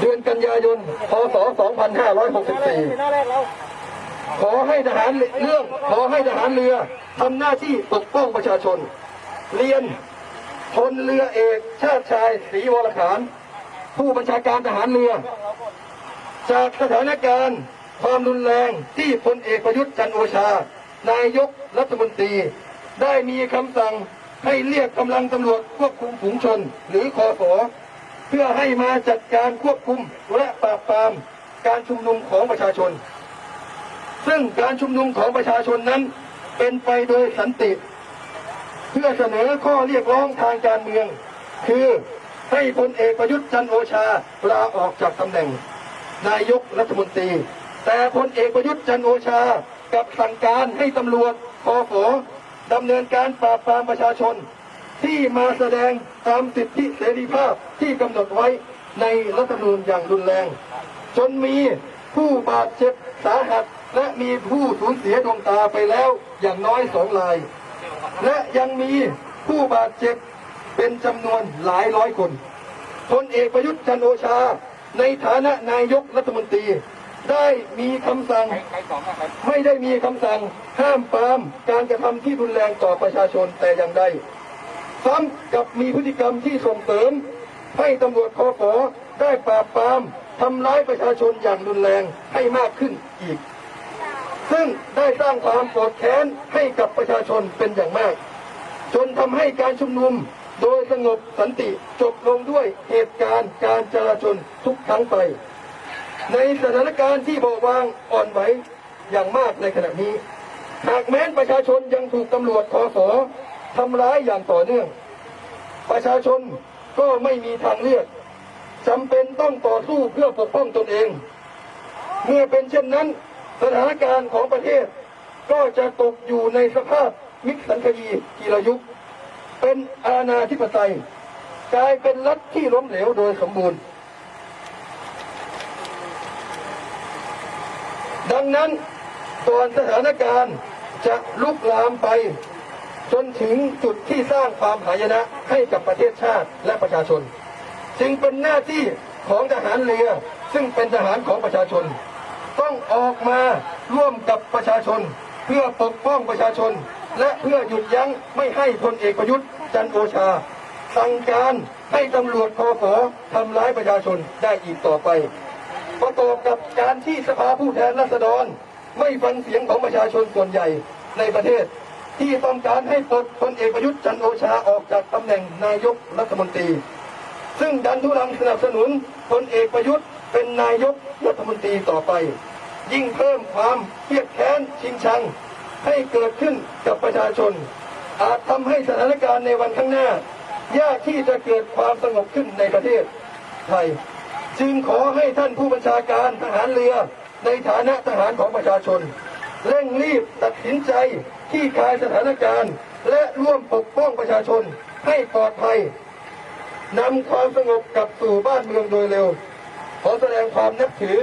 เดือนกันยายน พศ 2564 ขอให้ทหารเรื่องขอให้ทหารเรือทำหน้าที่ปกป้องประชาชน เรียนพลเรือเอก ชาติชายศรีวรขาน ผู้บัญชาการทหารเรือ จากสถานการณ์ความรุนแรงที่พลเอกประยุทธ์จันโอชา นายกรัฐมนตรี ได้มีคำสั่งให้เรียกกำลังตำรวจควบคุมฝูงชน หรือคอส เพื่อให้มาจัดการควบคุมและปราบปรามการชุมนุมของประชาชน ซึ่งการชุมนุมของประชาชนนั้นเป็นไปโดยสันติ เพื่อเสนอข้อเรียกร้องทางการเมือง คือให้พลเอกประยุทธ์จันโอชาลาออกจากตำแหน่ง นายกรัฐมนตรี แต่พลเอกประยุทธ์จันโอชากับสั่งการให้ตำรวจคอฝดำเนินการปราบปรามประชาชน ที่มาแสดงตามสิทธิเสรีภาพที่กำหนดไว้ในรัฐธรรมนูญอย่างรุนแรง จนมีผู้บาดเจ็บสาหัสและมีผู้สูญเสียดวงตาไปแล้วอย่างน้อยสองราย และยังมีผู้บาดเจ็บเป็นจำนวนหลายร้อยคนพลเอกประยุทธ์จันโอชา ในฐานะนายกรัฐมนตรี ได้มีคำสั่งไม่ได้มีคำสั่งห้ามปรามการกระทำที่รุนแรงต่อประชาชนแต่อย่างใด ซ้ำกับมีพฤติกรรมที่ส่งเสริม ให้ตำรวจคอฟอได้ปราบปรามทำร้ายประชาชนอย่างรุนแรงให้มากขึ้นอีก ซึ่งได้สร้างความโกรธแค้นให้กับประชาชนเป็นอย่างมาก จนทำให้การชุมนุมโดยสงบสันติจบลงด้วยเหตุการณ์การจราจนทุกครั้งไป ในสถานการณ์ที่เบาบางอ่อนไหวอย่างมากในขณะนี้ หากแม้นประชาชนยังถูกตำรวจคอสอ ทำร้ายอย่างต่อเนื่อง ประชาชนก็ไม่มีทางเลือกจำเป็นต้องต่อสู้เพื่อปกป้องตนเอง เมื่อเป็นเช่นนั้น สถานการณ์ของประเทศ ก็จะตกอยู่ในสภาพมิกสันคดีกีรยุค เป็นอาณาธิปไตย กลายเป็นรัฐที่ล้มเหลวโดยสมบูรณ์ ดังนั้นก่อนสถานการณ์จะลุกลามไป จนถึงจุดที่สร้างความหายนะให้กับประเทศชาติและประชาชน จึงเป็นหน้าที่ของทหารเรือซึ่งเป็นทหารของประชาชน ต้องออกมาร่วมกับประชาชน เพื่อปกป้องประชาชน และเพื่อหยุดยั้งไม่ให้พลเอกประยุทธ์จันโอชา สั่งการให้ตำรวจคอฟอทำร้ายประชาชนได้อีกต่อไป ประกอบกับการที่สภาผู้แทนราษฎร ไม่ฟังเสียงของประชาชนส่วนใหญ่ในประเทศ ที่ต้องการให้ปลดพลเอกประยุทธ์จันโอชาออกจากตำแหน่งนายกรัฐมนตรี ซึ่งดันทุรังสนับสนุนพลเอกประยุทธ์เป็นนายกรัฐมนตรีต่อไป ยิ่งเพิ่มความเครียดแค้นชิงชัง ให้เกิดขึ้นกับประชาชน อาจทำให้สถานการณ์ในวันข้างหน้ายากที่จะเกิดความสงบขึ้นในประเทศไทย จึงขอให้ท่านผู้บัญชาการทหารเรือในฐานะทหารของประชาชน เร่งรีบตัดสินใจที่คลายสถานการณ์ และร่วมปกป้องประชาชนให้ปลอดภัยนำความสงบกลับสู่บ้านเมืองโดยเร็ว ขอแสดงความนับถือ